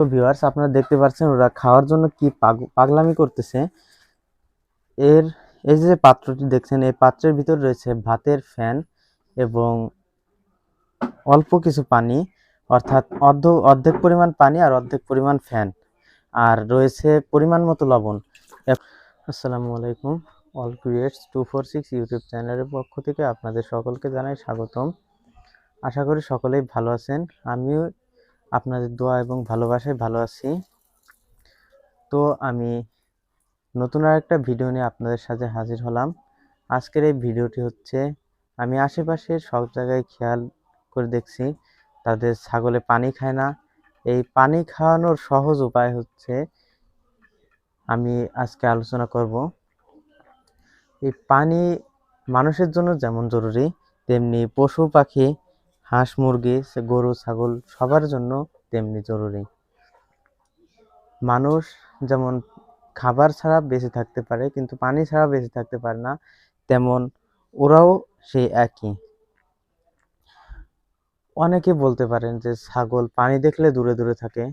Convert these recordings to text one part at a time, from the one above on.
তো ভিউয়ার্স আপনারা দেখতে পাচ্ছেন ওরা খাওয়ার জন্য কি পাগ- পাগলামি করতেছে। এর, এই যে পাত্রটি দেখছেন, এই পাত্রের ভিতর রয়েছে ভাতের ফ্যান এবং অল্প কিছু পানি, অর্থাৎ অর্ধ, অর্ধেক পরিমাণ পানি আর অর্ধেক পরিমাণ ফ্যান। আর রয়েছে পরিমাণ মতো লবণ। আসসালামু আলাইকুম all creates two four six YouTube চ্যানেলের পক্ষ থেকে আপনাদের সকলকে জানাই স্বাগতম। আশা করি সকলেই ভালো আছেন। আমিও আপনাদের দোয়া এবং ভালোবাসায় ভালো আছি। তো আমি নতুন আর একটা ভিডিও নিয়ে আপনাদের সাথে হাজির হলাম। আজকের এই ভিডিওটি হচ্ছে, আমি আশেপাশের সব জায়গায় খেয়াল করে দেখছি, তাদের ছাগলে পানি খায় না। এই পানি খাওয়ানোর সহজ উপায় হচ্ছে, আমি আজকে আলোচনা করব। এই পানি মানুষের জন্য যেমন জরুরি, তেমনি পশু পাখি হাঁস, মুরগি, সে গরু, ছাগল সবার জন্য তেমনি জরুরি। মানুষ যেমন খাবার ছাড়া বেঁচে থাকতে পারে, কিন্তু পানি ছাড়া বেঁচে থাকতে পারে না, তেমন ওরাও সেই একই। অনেকে বলতে পারেন যে ছাগল পানি দেখলে দূরে দূরে থাকে।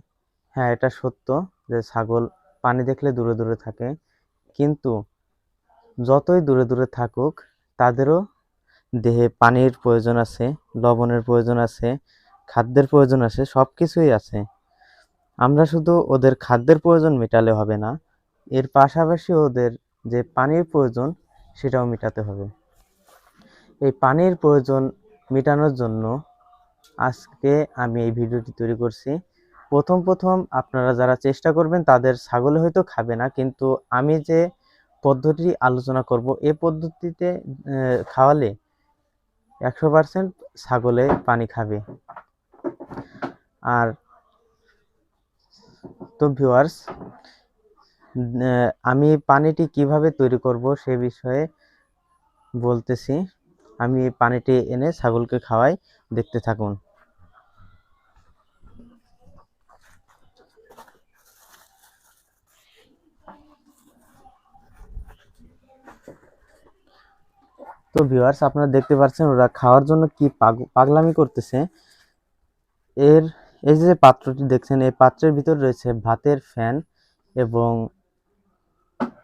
হ্যাঁ এটা সত্য যে ছাগল পানি দেখলে দূরে দূরে থাকে। কিন্তু যতই দূরে দূরে থাকুক, তাদেরও দেহে পানির প্রয়োজন আছে, লবণের প্রয়োজন আছে, খাদ্যের প্রয়োজন আছে সব কিছুই আছে। আমরা শুধু ওদের খাদ্যের প্রয়োজন মেটালে হবে না, এর পাশাপাশি ওদের যে পানির প্রয়োজন সেটাও মেটাতে হবে। এই পানির প্রয়োজন মেটানোর জন্য আজকে আমি এই ভিডিওটি তৈরি করছি। প্রথম প্রথম আপনারা যারা চেষ্টা করবেন তাদের ছাগলে হয়তো খাবে না, কিন্তু আমি যে পদ্ধতি আলোচনা করব, এ পদ্ধতিতে খাওয়ালে একশো পার্সেন্ট ছাগলে পানি খাবে। আর তো ভিউয়ার্স আমি পানিটি কীভাবে তৈরি করব সে বিষয়ে বলতেছি। আমি পানিটি এনে ছাগলকে খাওয়াই, দেখতে থাকুন। তো ভিউয়ার্স আপনারা দেখতে পাচ্ছেন ওরা খাওয়ার জন্য কি পাগ- পাগলামি করতেছে। এর, এই যে পাত্রটি দেখছেন, এই পাত্রের ভিতর রয়েছে ভাতের ফ্যান এবং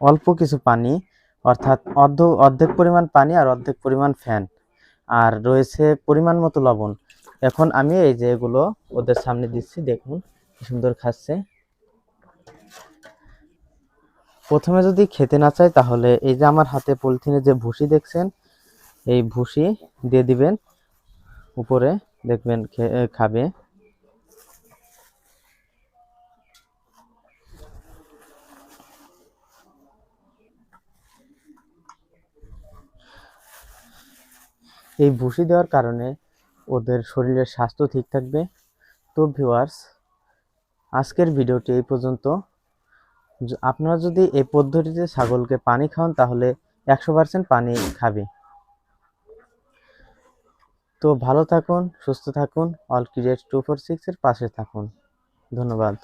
অল্প কিছু পানি, অর্থাৎ অর্ধ, অর্ধেক পরিমাণ পানি আর অর্ধেক পরিমাণ ফ্যান। আর রয়েছে পরিমাণ মতো লবণ। এখন আমি এই যে এগুলো ওদের সামনে দিচ্ছি, দেখুন সুন্দর খাচ্ছে। প্রথমে যদি খেতে না চায় তাহলে এই যে আমার হাতে পলিথিনে যে ভুসি দেখছেন এই ভুসি দিয়ে দিবেন। উপরে দেখবেন খাবে। এই ভুসি দেওয়ার কারণে ওদের শরীরের স্বাস্থ্য ঠিক থাকবে। তো ভিউয়ার্স, আজকের ভিডিওটি এই পর্যন্ত। আপনারা যদি এই পদ্ধতিতে ছাগলকে পানি খাওয়ান, তাহলে একশো পানি খাবে। তো ভালো থাকুন সুস্থ থাকুন অল ক্রিয়েট টু ফোর সিক্সের পাশে থাকুন। ধন্যবাদ।